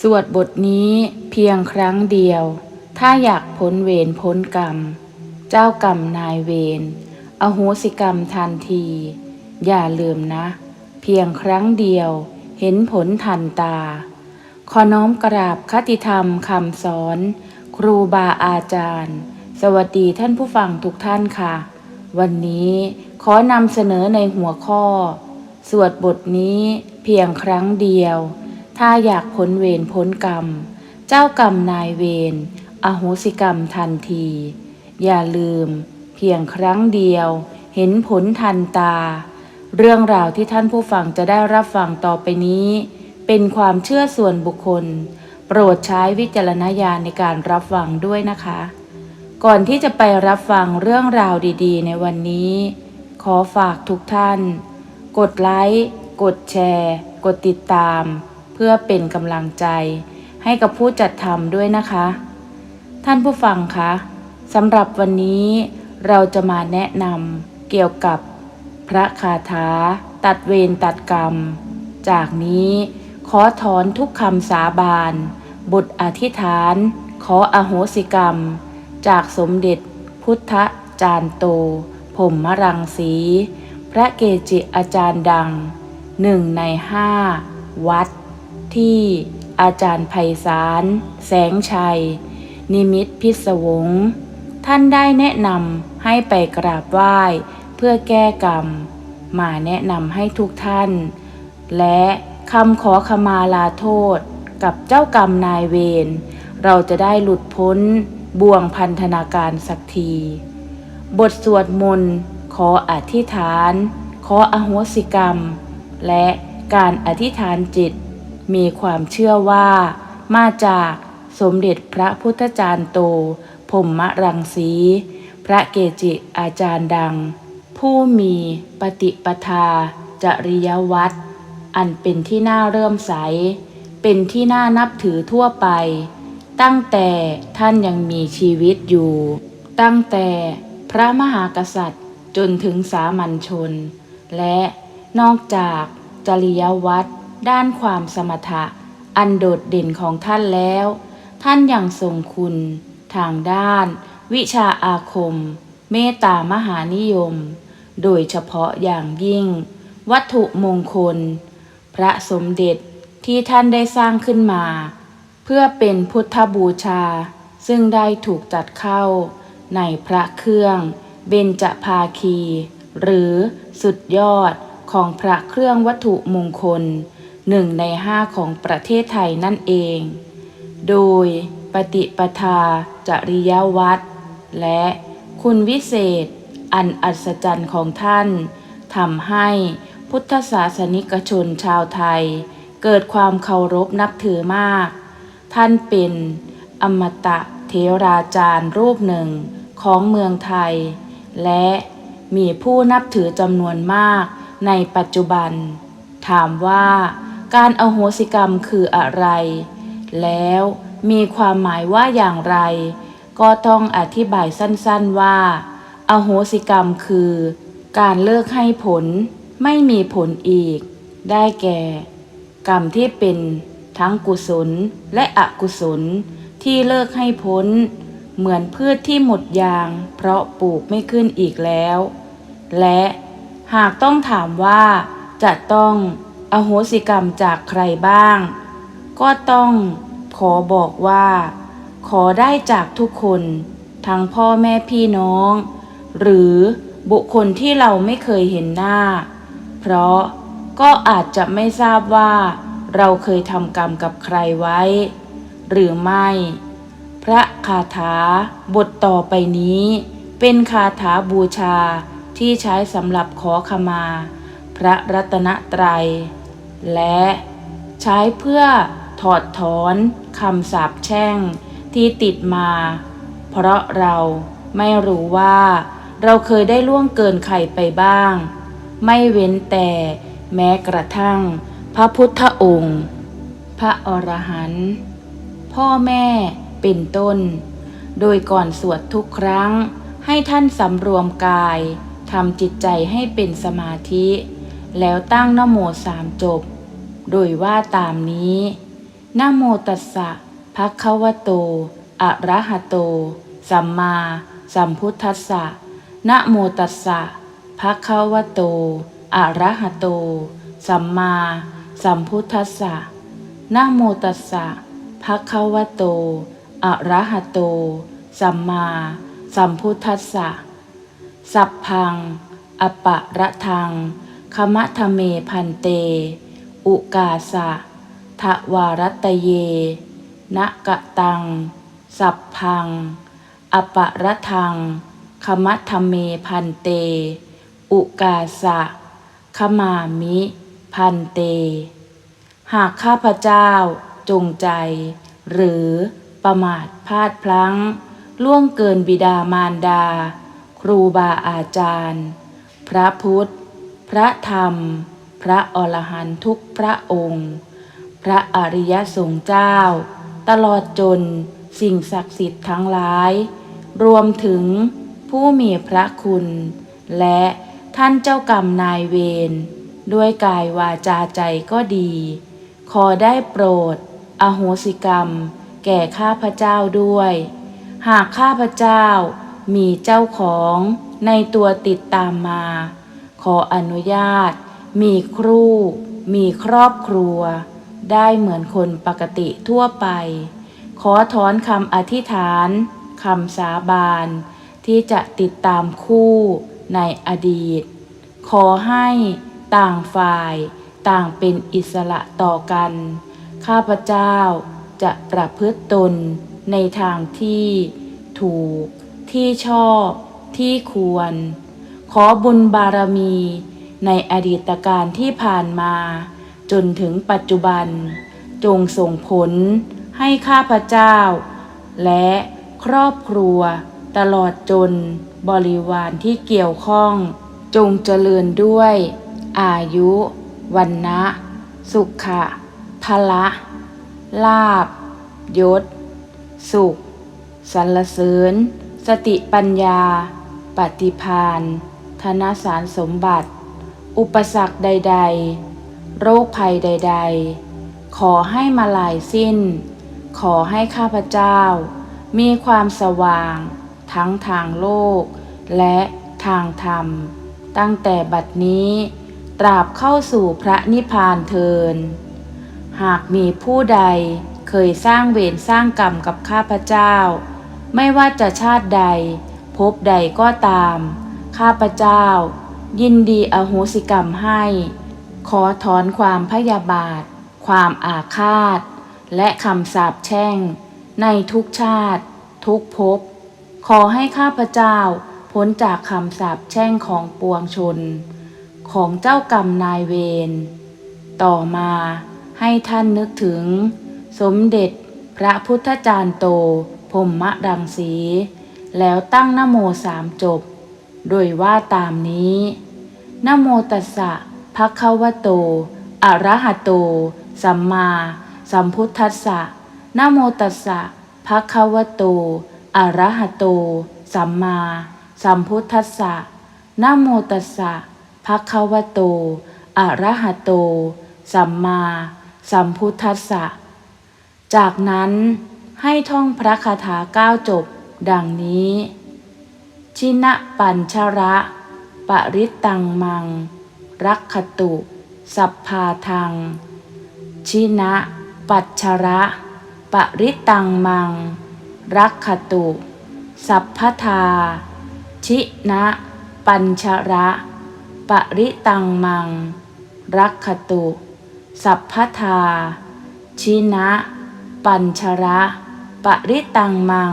สวดบทนี้เพียงครั้งเดียว ถ้าอยากพ้นเวรพ้นกรรม เจ้ากรรมนายเวรอโหสิกรรมทันที อย่าลืมนะ เพียงครั้งเดียว เห็นผลทันตา ขอน้อมกราบคติธรรมคำสอน ครูบาอาจารย์ สวัสดีท่านผู้ฟังทุกท่านค่ะ วันนี้ขอนำเสนอในหัวข้อ สวดบทนี้เพียงครั้งเดียว ถ้าอยากพ้นเวรพ้นกรรม เจ้ากรรมนายเวรอโหสิกรรมทันที อย่าลืม เพียงครั้งเดียว เห็นผลทันตา เรื่องราวที่ท่านผู้ฟังจะได้รับฟังต่อไปนี้ เป็นความเชื่อส่วนบุคคล โปรดใช้วิจารณญาณในการรับฟังด้วยนะคะ ก่อนที่จะไปรับฟังเรื่องราวดีๆ ในวันนี้ ขอฝากทุกท่าน กดไลค์กดแชร์ กดติดตาม พื่อเป็นกำลังใจ ให้กับผู้จัดทำด้วยนะคะ ท่านผู้ฟังคะสำหรับวันนี้เราจะมาแนะนำเกี่ยวกับพระคาถาตัดเวรตัดกรรม จากนี้ขอถอนทุกคำสาบานบทอธิษฐาน ขออโหสิกรรม จากสมเด็จพุทธจารย์โต ผมมรังสี พระเกจิอาจารย์ดังหนึ่งในห้าวัด ที่อาจารย์ไพศาลแสงชัย นิมิตพิศวง ท่านได้แนะนำให้ไปกราบไหว้เพื่อแก้กรรม มาแนะนำให้ทุกท่าน และคำขอขมาลาโทษกับเจ้ากรรมนายเวร เราจะได้หลุดพ้นบ่วงพันธนาการสักที บทสวดมนต์ขออธิษฐาน ขออโหสิกรรม และการอธิษฐานจิต มีความเชื่อว่า มาจากสมเด็จพระพุทธจารย์โตพรหมรังสี พระเกจิอาจารย์ดัง ผู้มีปฏิปทา จริยวัตรอันเป็นที่น่าเริ่มใส เป็นที่น่านับถือทั่วไป ตั้งแต่ท่านยังมีชีวิตอยู่ ตั้งแต่พระมหากษัตริย์จนถึงสามัญชน และนอกจากจริยวัตร ด้านความสมถะ อันโดดเด่นของท่านแล้ว ท่านยังทรงคุณ ทางด้าน วิชาอาคม เมตตามหานิยม โดยเฉพาะอย่างยิ่ง วัตถุมงคล พระสมเด็จที่ท่านได้สร้างขึ้นมา เพื่อเป็นพุทธบูชา ซึ่งได้ถูกจัดเข้า ในพระเครื่องเบญจภาคี หรือสุดยอดของพระเครื่องวัตถุมงคล หนึ่งในห้าของประเทศไทยนั่นเอง โดยปฏิปทาจริยวัตรและคุณวิเศษ อันอัศจรรย์ของท่านทำให้พุทธศาสนิกชนชาวไทย เกิดความเคารพนับถือมาก ท่านเป็นอมตะเทราจารย์รูปหนึ่งของเมืองไทย และมีผู้นับถือจำนวนมากในปัจจุบัน ถามว่า การอโหสิกรรมคืออะไร แล้วมีความหมายว่าอย่างไร ก็ต้องอธิบายสั้นๆว่า อโหสิกรรมคือ การเลิกให้ผลไม่มีผลอีก ได้แก่ กรรมที่เป็นทั้งกุศลและอกุศลที่เลิกให้พ้น เหมือนพืชที่หมดยาง เพราะปลูกไม่ขึ้นอีกแล้ว และหากต้องถามว่าจะต้อง อโหสิกรรมจากใครบ้าง ก็ต้องขอบอกว่า ขอได้จากทุกคน ทั้งพ่อแม่พี่น้อง หรือบุคคลที่เราไม่เคยเห็นหน้า เพราะก็อาจจะไม่ทราบว่า เราเคยทำกรรมกับใครไว้ หรือไม่ พระคาถาบทต่อไปนี้ เป็นคาถาบูชาที่ใช้สำหรับขอขมา พระรัตนตรัย และใช้เพื่อถอดถอนคำสาปแช่งที่ติดมา เพราะเราไม่รู้ว่า เราเคยได้ล่วงเกินใครไปบ้าง ไม่เว้นแต่แม้กระทั่ง พระพุทธองค์ พระอรหันต์พ่อแม่เป็นต้น โดยก่อนสวดทุกครั้งให้ท่านสำรวมกายทำจิตใจให้เป็นสมาธิ แล้วตั้งนโมสามจบ โดยว่าตามนี้นโมตัสสะภะคะวะโต อะระหะโต สัมมาสัมพุทธัสสะนะโมตัสสะภะคะวะโต อะระหะโต สัมมาสัมพุทธัสสะนะโมตัสสะภะคะวะโต อะระหะโต สัมมาสัมพุทธัสสะ สัพพัง อปะระทัง คมะทะเมพันเต อุกาสะทะวารัตเยนะกะตัง สัพพัง อปะระทังคมะทะเมพันเต อุกาสะขมามิพันเต หากข้าพเจ้าจงใจ หรือประมาทพลาดพลั้ง ล่วงเกินบิดามารดา ครูบาอาจารย์ พระพุทธ พระธรรม พระอรหันตุทุกพระองค์ พระอริยสงฆ์เจ้า ตลอดจนสิ่งศักดิ์สิทธิ์ทั้งหลาย รวมถึงผู้มีพระคุณ และท่านเจ้ากรรมนายเวรด้วยกายวาจาใจก็ดี ขอได้โปรด อโหสิกรรม แก่ข้าพเจ้าด้วย หากข้าพเจ้ามีเจ้าของในตัวติดตามมา ออนุญาต มีครู มีครอบครัว ได้เหมือนคนปกติทั่วไป ขอถอนคำอธิษฐานคำสาบาน ที่จะติดตามคู่ในอดีต ขอให้ต่างฝ่ายต่างเป็นอิสระต่อกัน ข้าพเจ้าจะประพฤติตนในทางที่ถูกที่ชอบที่ควร ขอบุญบารมีในอดีตการที่ผ่านมา จนถึงปัจจุบัน จงส่งผลให้ข้าพเจ้า และครอบครัว ตลอดจนบริวารที่เกี่ยวข้อง จงเจริญด้วย อายุวันนะสุขะพละลาบยศ สุขสรรเสริญ สติปัญญา ปฏิพาน ธนสารสมบัติ อุปสรรคใด ๆ โรคภัยใด ๆ ขอให้มาลายสิ้น ขอให้ข้าพเจ้า มีความสว่าง ทั้งทางโลก และทางธรรม ตั้งแต่บัดนี้ ตราบเข้าสู่พระนิพพานเทิน หากมีผู้ใดเคยสร้างเวรสร้างกรรมกับข้าพเจ้า ไม่ว่าจะชาติใดภพใดก็ตาม ข้าพเจ้า ยินดีอโหสิกรรมให้ ขอถอนความพยาบาท ความอาฆาต และคำสาปแช่ง ในทุกชาติ ทุกภพ ขอให้ข้าพเจ้าพ้นจากคำสาปแช่งของปวงชน ของเจ้ากรรมนายเวร ต่อมาให้ท่านนึกถึง สมเด็จพระพุทธจารย์โตพรหมรังสี แล้วตั้งนโมสามจบ โดยว่าตามนี้นโมตัสสะภะคะวะโต อะระหะโต สัมมาสัมพุทธัสสะนโมตัสสะภะคะวะโต อะระหะโต สัมมาสัมพุทธัสสะนโมตัสสะภะคะวะโต อะระหะโต สัมมาสัมพุทธัสสะ จากนั้นให้ท่องพระคาถาเก้าจบ ดังนี้ ชินะปัญชระ ปริตังมัง รักขตุ สัพพาทัง ชินะ ปัจชระ ปริตตังมัง รักขตุ สัพพทา ชินะ ปัญชระ ปริตังมัง รักขตุ สัพพทา ชินะ ปัญชระ ปริตังมัง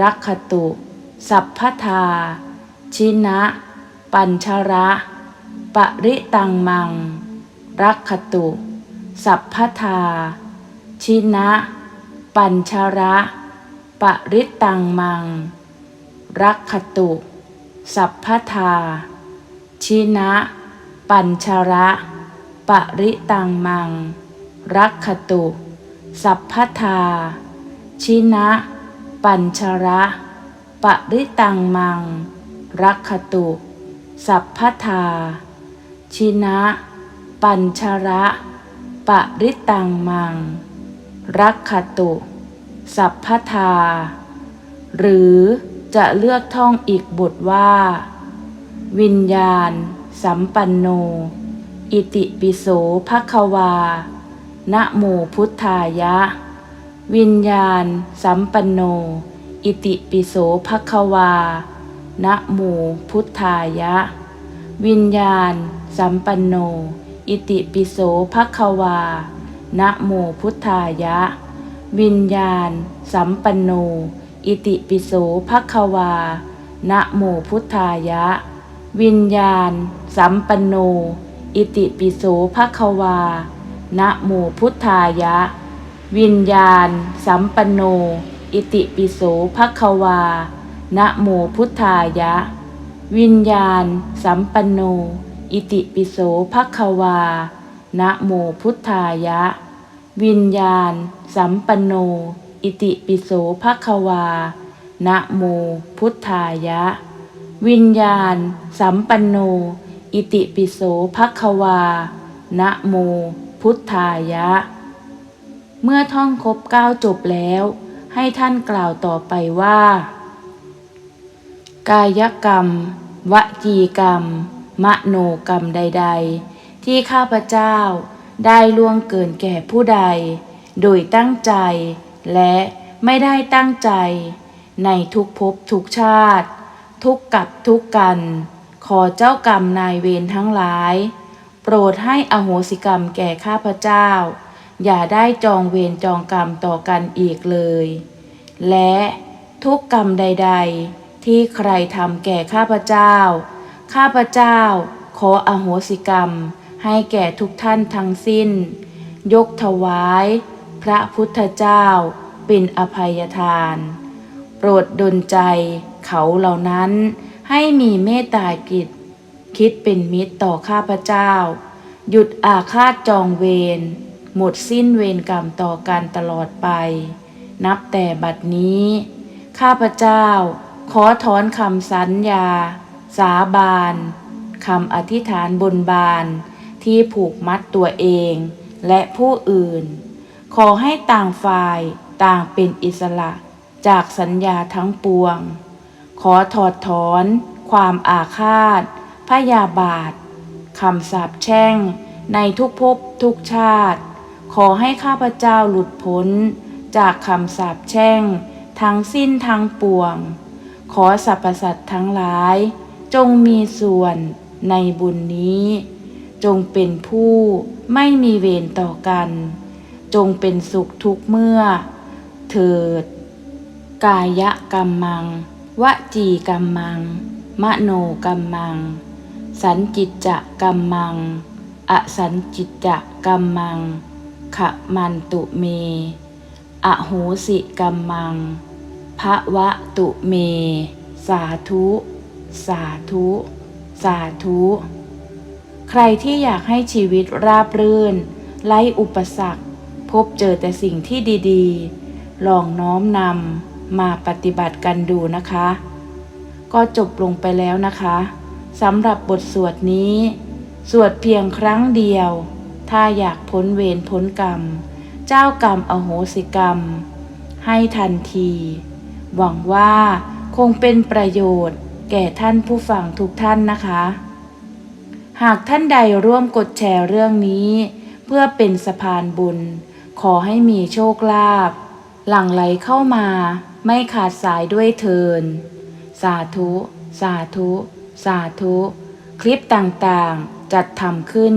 รักขตุ สัพพทา ชินะ ปัญชระ ปริตังมัง รักขตุ สัพพทา ชินะ ปัญชระ ปริตังมัง รักขตุ สัพพทา ชินะ ปัญชระ ปริตังมัง รักขตุ สัพพทา ชินะ ปัญชระ ปริตังมัง รักขตุ สัพพทา ชินะ ปัญชระปริตังมัง รักขตุ สัพพทา หรือจะเลือกท่องอีกบทว่า วิญญาณ สัมปันโน อิติปิโสภควานะโมพุทธายะ วิญญาณ สัมปันโน อิติปิโสภควา นะโมพุทธายะ วิญญาณ สัมปันโน อิติปิโสภควา นะโมพุทธายะ วิญญาณ สัมปันโน อิติปิโสภควา นะโมพุทธายะ วิญญาณ สัมปันโน อิติปิโสภควา นะโมพุทธายะ วิญญาณ สัมปันโน อิติปิโสภควา นะโมพุทธายะ วิญญาณ สัมปันโน อิติปิโสภควา นะโมพุทธายะ วิญญาณ สัมปันโน อิติปิโสภควา นะโมพุทธายะ วิญญาณ สัมปันโน อิติปิโสภควา นะโมพุทธายะ เมื่อท่องครบเก้าจบแล้ว ให้ท่านกล่าวต่อไปว่า กายกรรม วจีกรรม มโนกรรมใด ๆ ที่ข้าพเจ้าได้ล่วงเกินแก่ผู้ใด โดยตั้งใจและไม่ได้ตั้งใจ ในทุกภพทุกชาติ ทุกกับทุกกัน ขอเจ้ากรรมนายเวรทั้งหลาย โปรดให้อโหสิกรรมแก่ข้าพเจ้า อย่าได้จองเวรจองกรรมต่อกันอีกเลย และทุกกรรมใด ๆ ที่ใครทำแก่ข้าพเจ้า ข้าพเจ้าขออโหสิกรรมให้แก่ทุกท่านทั้งสิ้น ยกถวาย พระพุทธเจ้าเป็นอภัยทาน โปรดดลใจเขาเหล่านั้นให้มีเมตตากิจคิดเป็นมิตรต่อข้าพเจ้า หยุดอาฆาตจองเวร หมดสิ้นเวรกรรมต่อกันตลอดไป นับแต่บัดนี้ ข้าพเจ้า ขอถอนคำสัญญา สาบานคำอธิษฐานบนบานที่ผูกมัดตัวเองและผู้อื่น ขอให้ต่างฝ่ายต่างเป็นอิสระจากสัญญาทั้งปวง ขอถอดถอนความอาฆาต พยาบาทคำสาปแช่งในทุกภพทุกชาติ ขอให้ข้าพเจ้าหลุดพ้น จากคำสาปแช่ง ทั้งสิ้นทั้งปวง ขอสรรพสัตว์ทั้งหลาย จงมีส่วนในบุญนี้ จงเป็นผู้ไม่มีเวรต่อกัน จงเป็นสุขทุกเมื่อ เถิด กายกรรมัง วจีกรรมัง มโนกรรมัง สันจิตจะกรรมัง อสันจิตจะกรรมัง ขมันตุเม อโหสิกรรมังภะวะตุเม สาธุ สาธุ สาธุ ใครที่อยากให้ชีวิตราบรื่น ไร้อุปสรรค พบเจอแต่สิ่งที่ดีๆ ลองน้อมนำมาปฏิบัติกันดูนะคะ ก็จบลงไปแล้วนะคะสำหรับบทสวดนี้ สวดเพียงครั้งเดียว ถ้าอยากพ้นเวรพ้นกรรม เจ้ากรรมอโหสิกรรม ให้ทันที หวังว่าคงเป็นประโยชน์ แก่ท่านผู้ฟังทุกท่านนะคะ หากท่านใดร่วมกดแชร์เรื่องนี้ เพื่อเป็นสะพานบุญ ขอให้มีโชคลาภหลั่งไหลเข้ามาไม่ขาดสายด้วยเทิน สาธุ สาธุ สาธุ คลิปต่างๆ จัดทำขึ้น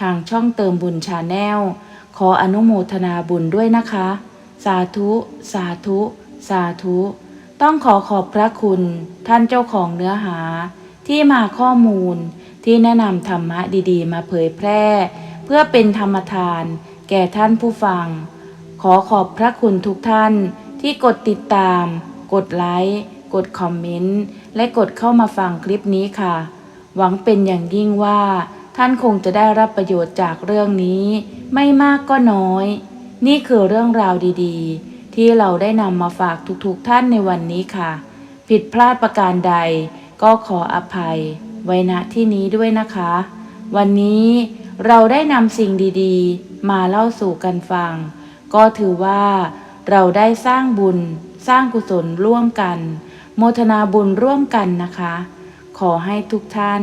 ทางช่องเติมบุญชาแนล ขออนุโมทนาบุญด้วยนะคะ สาธุ สาธุ สาธุ ต้องขอขอบพระคุณ ท่านเจ้าของเนื้อหา ที่มาข้อมูลที่แนะนำธรรมะดีๆ มาเผยแพร่ เพื่อเป็นธรรมทาน แก่ท่านผู้ฟัง ขอขอบพระคุณทุกท่านที่กดติดตาม กดไลค์ กดคอมเมนต์ และกดเข้ามาฟังคลิปนี้ค่ะ หวังเป็นอย่างยิ่งว่า ท่านคงจะได้รับประโยชน์จากเรื่องนี้ไม่มากก็น้อย นี่คือเรื่องราวดีๆ ที่เราได้นำมาฝากทุกๆท่านในวันนี้ค่ะ ผิดพลาดประการใดก็ขออภัย ไว้ณที่นี้ด้วยนะคะ วันนี้เราได้นำสิ่งดีๆ มาเล่าสู่กันฟัง ก็ถือว่าเราได้สร้างบุญ สร้างกุศลร่วมกัน โมทนาบุญร่วมกันนะคะ ขอให้ทุกท่าน